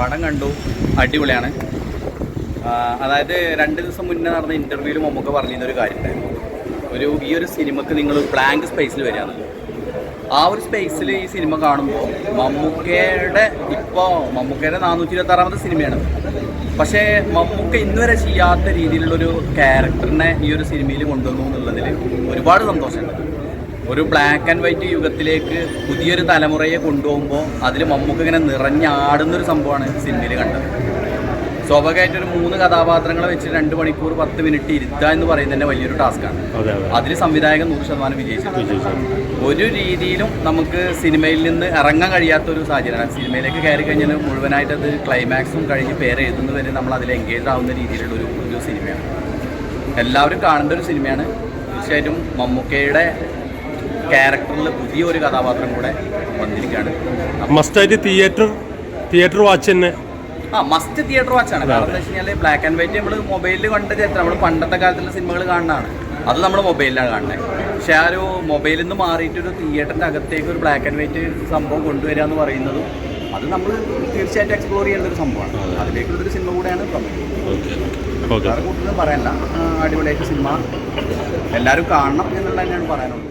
പടം കണ്ടു. അടിപൊളിയാണ്. അതായത് രണ്ട് ദിവസം മുന്നേ നടന്ന ഇന്റർവ്യൂവിൽ മമ്മൂക്ക പറഞ്ഞിരുന്ന ഒരു കാര്യം ഒരു ഈ ഒരു സിനിമക്ക് നിങ്ങൾ ബ്ലാങ്ക് സ്പേസിൽ വരികയാണ്. ആ ഒരു സ്പേസിൽ ഈ സിനിമ കാണുമ്പോൾ മമ്മൂക്കയുടെ ഇപ്പോൾ മമ്മൂക്കയുടെ നാനൂറ്റി ഇരുപത്തി ആറാമത്തെ സിനിമയാണ്. പക്ഷേ മമ്മൂക്ക ഇന്നുവരെ ചെയ്യാത്ത രീതിയിലുള്ളൊരു ക്യാരക്ടറിനെ ഈ ഒരു സിനിമയിൽ കൊണ്ടുവന്നു എന്നുള്ളതിൽ ഒരുപാട് സന്തോഷമുണ്ട്. ഒരു ബ്ലാക്ക് ആൻഡ് വൈറ്റ് യുഗത്തിലേക്ക് പുതിയൊരു തലമുറയെ കൊണ്ടുപോകുമ്പോൾ അതിൽ മമ്മൂക്ക ഇങ്ങനെ നിറഞ്ഞാടുന്നൊരു സംഭവമാണ് സിനിമയിൽ കണ്ടത്. സ്വാഭാവികമായിട്ട് ഒരു മൂന്ന് കഥാപാത്രങ്ങളെ വെച്ച് രണ്ട് മണിക്കൂർ പത്ത് മിനിറ്റ് ഇരുത്തുക എന്ന് പറയുന്നത് തന്നെ വലിയൊരു ടാസ്ക്കാണ്. അതെ അതെ. അതിൽ സംവിധായകൻ നൂറ് ശതമാനം വിജയിച്ചു വിജയിച്ചു. ഒരു രീതിയിലും നമുക്ക് സിനിമയിൽ നിന്ന് ഇറങ്ങാൻ കഴിയാത്ത ഒരു സാഹചര്യമാണ്. സിനിമയിലേക്ക് കയറി കഴിഞ്ഞാൽ മുഴുവനായിട്ട് അത് ക്ലൈമാക്സും കഴിഞ്ഞ് പേര് എഴുതുന്നവരെ നമ്മൾ അതിൽ എൻഗേജ് ആവുന്ന രീതിയിലുള്ള ഒരു ഒരു സിനിമയാണ്. എല്ലാവരും കാണേണ്ട ഒരു സിനിമയാണ്. തീർച്ചയായിട്ടും മമ്മൂക്കയുടെ ക്യാരക്ടറിൽ പുതിയൊരു കഥാപാത്രം കൂടെ വന്നിരിക്കുകയാണ്. മസ്റ്റായിട്ട് തിയേറ്റർ തിയേറ്റർ വാച്ച് തന്നെ. ആ മസ്റ്റ് തിയേറ്റർ വാച്ചാണ് കാരണം എന്താ വെച്ച് കഴിഞ്ഞാൽ ബ്ലാക്ക് ആൻഡ് വൈറ്റ് നമ്മൾ മൊബൈലിൽ കണ്ട ചരിത്രം നമ്മൾ പണ്ടത്തെ കാലത്തുള്ള സിനിമകൾ കാണുന്നതാണ്. അത് നമ്മൾ മൊബൈലിലാണ് കാണുന്നത് പക്ഷേ ആ ഒരു മൊബൈലിൽ നിന്ന് മാറിയിട്ട് ഒരു തിയേറ്ററിന്റെ അകത്തേക്ക് ഒരു ബ്ലാക്ക് ആൻഡ് വൈറ്റ് സംഭവം കൊണ്ടുവരിക എന്ന് പറയുന്നതും അത് നമ്മൾ തീർച്ചയായിട്ടും എക്സ്പ്ലോർ ചെയ്യേണ്ട ഒരു സംഭവമാണ്. അതിലേക്കുള്ളൊരു സിനിമ കൂടെയാണ് പ്രമേയം വേറെ കൂടുതലും പറയാനില്ല അടിപൊളിയായിട്ട് സിനിമ എല്ലാവരും കാണണം എന്നുള്ളത് തന്നെയാണ് പറയാനുള്ളത്.